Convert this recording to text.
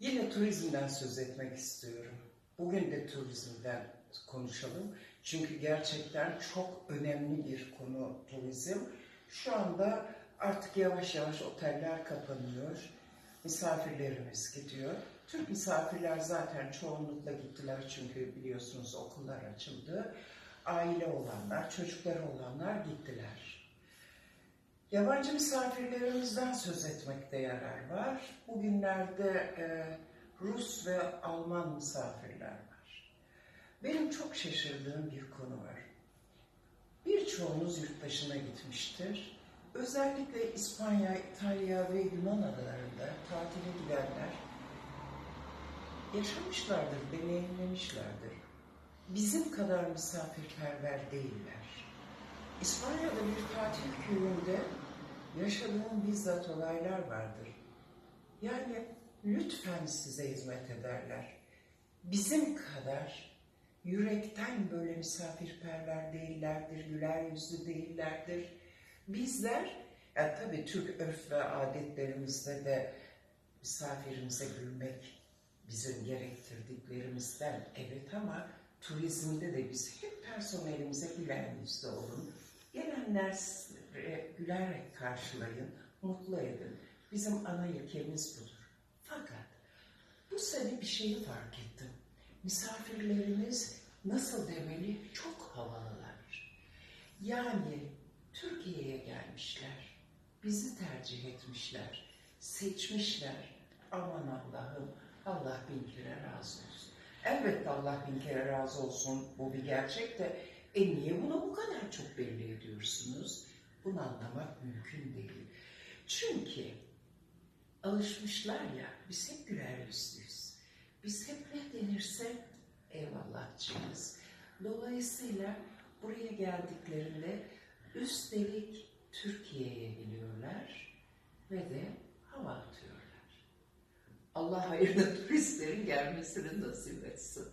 Yine turizmden söz etmek istiyorum. Bugün de turizmden konuşalım. Çünkü gerçekten çok önemli bir konu turizm. Şu anda artık yavaş yavaş oteller kapanıyor. Misafirlerimiz gidiyor. Türk misafirler zaten çoğunlukla gittiler çünkü biliyorsunuz okullar açıldı. Aile olanlar, çocukları olanlar gittiler. Yabancı misafirlerimizden söz etmekte yarar var. Bugünlerde e, Rus ve Alman misafirler var. Benim çok şaşırdığım bir konu var. Birçoğunuz yurt dışına gitmiştir. Özellikle İspanya, İtalya ve Yunan adalarında tatile gidenler yaşamışlardır, deneyimlemişlerdir. Bizim kadar misafirperver değiller. İspanya'da bir tatil köyünde yaşadığım bizzat olaylar vardır. Yani lütfen size hizmet ederler. Bizim kadar yürekten böyle misafirperver değillerdir, güler yüzlü değillerdir. Bizler, ya tabii Türk örf ve adetlerimizde de misafirimize gülmek bizim gerektirdiklerimizden evet ama turizmde de biz hep personelimize güler yüzlü olun. Gelenler gülerek karşılayın, mutlu edin. Bizim ana ilkemiz budur. Fakat bu sene bir şeyi fark ettim. Misafirlerimiz nasıl demeli çok havalılar. Yani Türkiye'ye gelmişler, bizi tercih etmişler, seçmişler. Aman Allah'ım, Allah bin kere razı olsun. Elbette Allah bin kere razı olsun, bu bir gerçek de e niye bunu bu kadar çok belli ediyorsunuz? Bunu anlamak mümkün değil. Çünkü alışmışlar ya, biz hep güler yüzlüyüz. Biz hep ne denirse eyvallahçıyız. Dolayısıyla buraya geldiklerinde üstelik Türkiye'ye geliyorlar ve de hava atıyorlar. Allah hayırlı turistlerin gelmesini nasip etsin.